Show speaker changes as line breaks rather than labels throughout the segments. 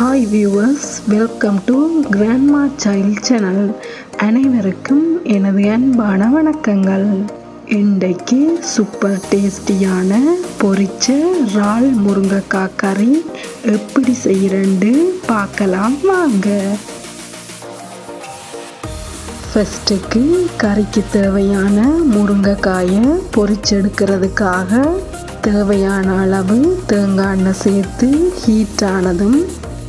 Hi viewers welcome to grandma child channel அனைவருக்கும் எனது அன்பான வணக்கங்கள். இன்றைக்கு சூப்பர் டேஸ்டியான பொரிச்ச இறால் முருங்கைக்காய் கறி எப்படி செய்கிறேன்னு பார்க்கலாம் வாங்க. ஃபஸ்ட்டுக்கு கறிக்கு தேவையான முருங்கைக்காயை பொரிச்செடுக்கிறதுக்காக தேவையான அளவு தேங்காய் எண்ணெய் சேர்த்து ஹீட் ஆனதும்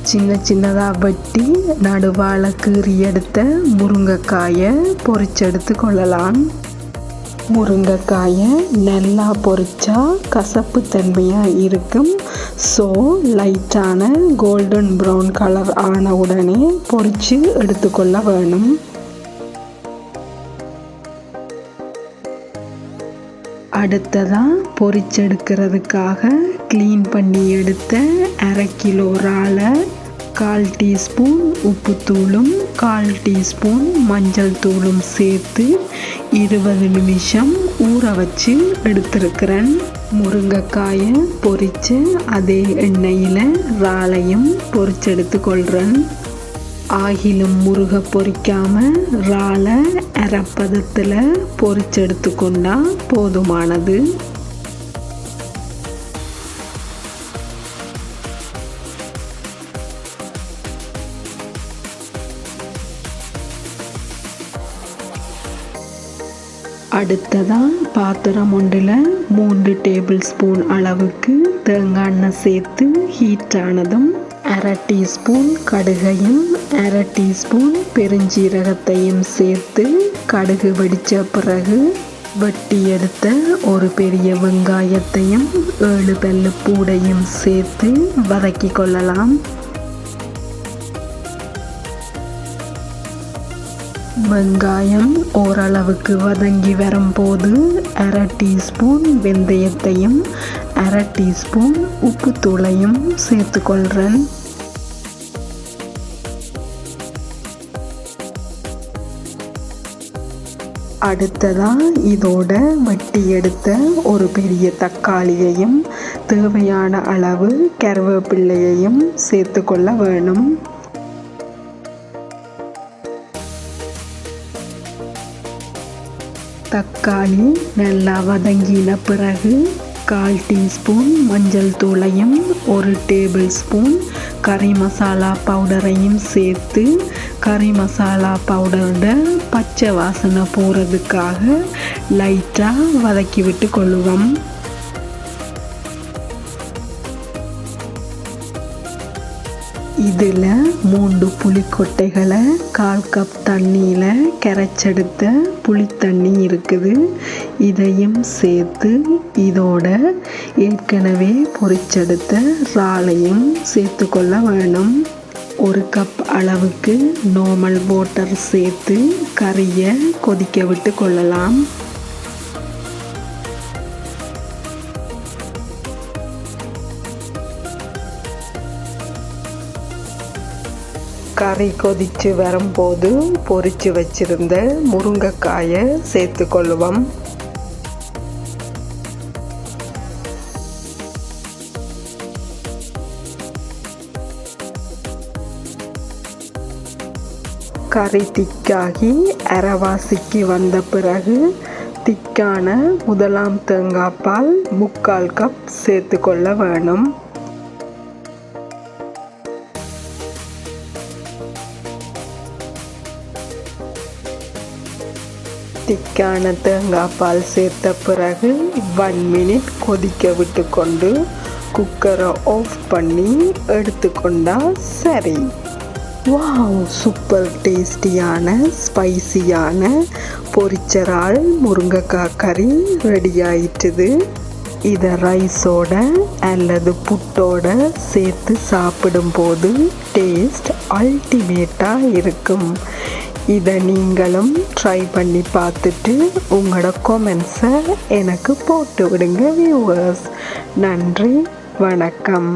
சின்ன சின்னதாக வெட்டி நடுவால் கீறி எடுத்த முருங்கைக்காயை பொறிச்செடுத்து கொள்ளலாம். முருங்கைக்காயை நல்லா பொறிச்சா கசப்பு தன்மையாக இருக்கும். ஸோ லைட்டான கோல்டன் ப்ரௌன் கலர் ஆன உடனே பொரித்து எடுத்துக்கொள்ள வேணும். அடுத்ததாக பொறிச்செடுக்கிறதுக்காக க்ளீன் பண்ணி எடுத்த அரை கிலோ இறாலை கால் டீஸ்பூன் உப்புத்தூளும் கால் டீஸ்பூன் மஞ்சள் தூளும் சேர்த்து இருபது நிமிஷம் ஊற வச்சு எடுத்திருக்கிறேன். முருங்கைக்காயை பொரித்து அதே எண்ணெயில் இறாலையும் பொரிச்செடுத்து கொள்கிறேன் ஆகிலும் முருகை பொரிக்காமல் இறாலை அரைப்பதத்தில் பொரிச்செடுத்து கொண்டால் போதுமானது. அடுத்ததாக பாத்திரம் ஒன்றில் மூன்று டேபிள் ஸ்பூன் அளவுக்கு தேங்காய் எண்ணெய் சேர்த்து ஹீட் ஆனதும் அரை டீஸ்பூன் கடுகையும் அரை டீஸ்பூன் பெருஞ்சீரகத்தையும் சேர்த்து கடுகு வெடித்த பிறகு வெட்டி எடுத்த ஒரு பெரிய வெங்காயத்தையும் ஏழு பல்லு பூடையும் சேர்த்து வதக்கி கொள்ளலாம். வெங்காயம் ஓரளவுக்கு வதங்கி வரும்போது அரை டீஸ்பூன் வெந்தயத்தையும் அரை டீஸ்பூன் உப்புத்தூளையும் சேர்த்துக்கொள்கிறேன் அடுத்ததாக இதோட வெட்டி எடுத்த ஒரு பெரிய தக்காளியையும் தேவையான அளவு கருவேப்பிள்ளையையும் சேர்த்துக்கொள்ள வேணும். தக்காளி நல்லா வதங்கின பிறகு கால் டீஸ்பூன் மஞ்சள் தூளையும் ஒரு டேபிள் ஸ்பூன் கறி மசாலா பவுடரையும் சேர்த்து கறி மசாலா பவுடரோட பச்சை வாசனை போகிறதுக்காக லைட்டாக வதக்கி விட்டு கொள்ளுவோம். இதில் மூன்று புளிக்கொட்டைகளை கால் கப் தண்ணியில் கரைச்செடுத்த புளித்தண்ணி இருக்குது. இதையும் சேர்த்து இதோட ஏற்கனவே பொரிச்செடுத்த இறாலையும் சேர்த்து கொள்ள வேணும். ஒரு கப் அளவுக்கு நார்மல் வாட்டர் சேர்த்து கறியை கொதிக்க விட்டு கொள்ளலாம். கறி கொதித்து வரும்போது பொரித்து வச்சிருந்த முருங்கைக்காயை சேர்த்து கொள்ளுவோம் கறி திக்காகி அரவாசிக்கு வந்த பிறகு திக்கான முதலாம் தேங்காய் பால் முக்கால் கப் சேர்த்து கொள்ள வேணும். திக்கான தேங்காய் பால் சேர்த்த பிறகு ஒன் மினிட் கொதிக்க விட்டு கொண்டு குக்கரை ஆஃப் பண்ணி எடுத்துக்கொண்டா சரி. வாவ் சூப்பர் டேஸ்டியான ஸ்பைசியான பொரிச்சரால் முருங்கைக்காய் கறி ரெடி ஆயிட்டுது. இதை ரைஸோட அல்லது புட்டோட சேர்த்து சாப்பிடும்போது டேஸ்ட் அல்டிமேட்டாக இருக்கும். இதை நீங்களும் ட்ரை பண்ணி பார்த்துட்டு உங்களோட கொமெண்ட்ஸை எனக்கு போட்டு விடுங்க வியூவர்ஸ் நன்றி வணக்கம்.